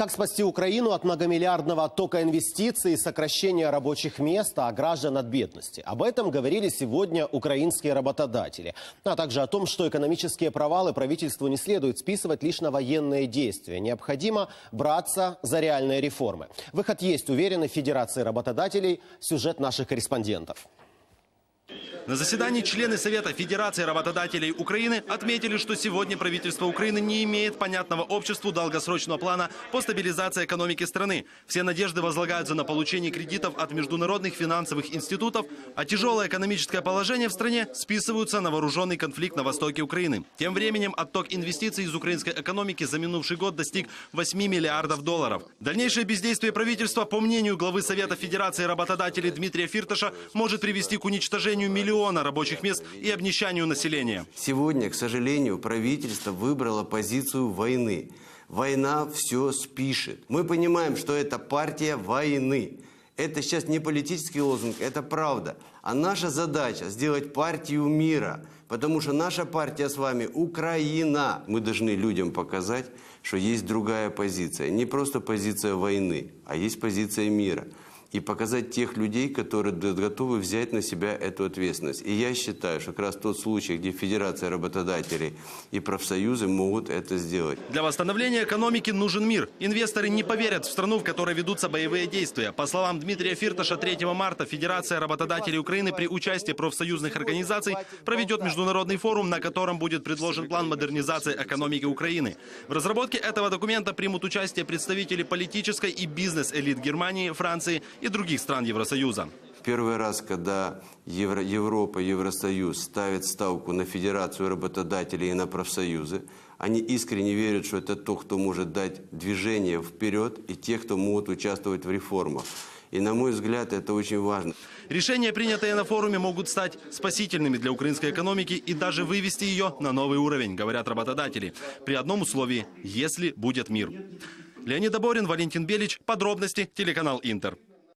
Как спасти Украину от многомиллиардного оттока инвестиций сокращения рабочих мест, а граждан от бедности? Об этом говорили сегодня украинские работодатели. А также о том, что экономические провалы правительству не следует списывать лишь на военные действия. Необходимо браться за реальные реформы. Выход есть, уверены Федерации работодателей. Сюжет наших корреспондентов. На заседании члены Совета Федерации работодателей Украины отметили, что сегодня правительство Украины не имеет понятного обществу долгосрочного плана по стабилизации экономики страны. Все надежды возлагаются на получение кредитов от международных финансовых институтов, а тяжелое экономическое положение в стране списываются на вооруженный конфликт на востоке Украины. Тем временем отток инвестиций из украинской экономики за минувший год достиг 8 миллиардов долларов. Дальнейшее бездействие правительства, по мнению главы Совета Федерации работодателей Дмитрия Фирташа, может привести к уничтожению миллиона рабочих мест и обнищанию населения. Сегодня, к сожалению, правительство выбрало позицию войны. Война все спишет. Мы понимаем, что это партия войны. Это сейчас не политический лозунг, это правда. А наша задача сделать партию мира. Потому что наша партия с вами Украина. Мы должны людям показать, что есть другая позиция. Не просто позиция войны, а есть позиция мира и показать тех людей, которые готовы взять на себя эту ответственность. И я считаю, что как раз тот случай, где Федерация работодателей и профсоюзы могут это сделать. Для восстановления экономики нужен мир. Инвесторы не поверят в страну, в которой ведутся боевые действия. По словам Дмитрия Фирташа, 3 марта Федерация работодателей Украины при участии профсоюзных организаций проведет международный форум, на котором будет предложен план модернизации экономики Украины. В разработке этого документа примут участие представители политической и бизнес-элит Германии, Франции и других стран Евросоюза. Первый раз, когда Евро, Европа, Евросоюз ставят ставку на Федерацию работодателей и на профсоюзы, они искренне верят, что это то, кто может дать движение вперед, и те, кто могут участвовать в реформах. И, на мой взгляд, это очень важно. Решения, принятые на форуме, могут стать спасительными для украинской экономики и даже вывести ее на новый уровень, говорят работодатели. При одном условии – если будет мир. Леонид Аборин, Валентин Белич. Подробности. Телеканал «Интер».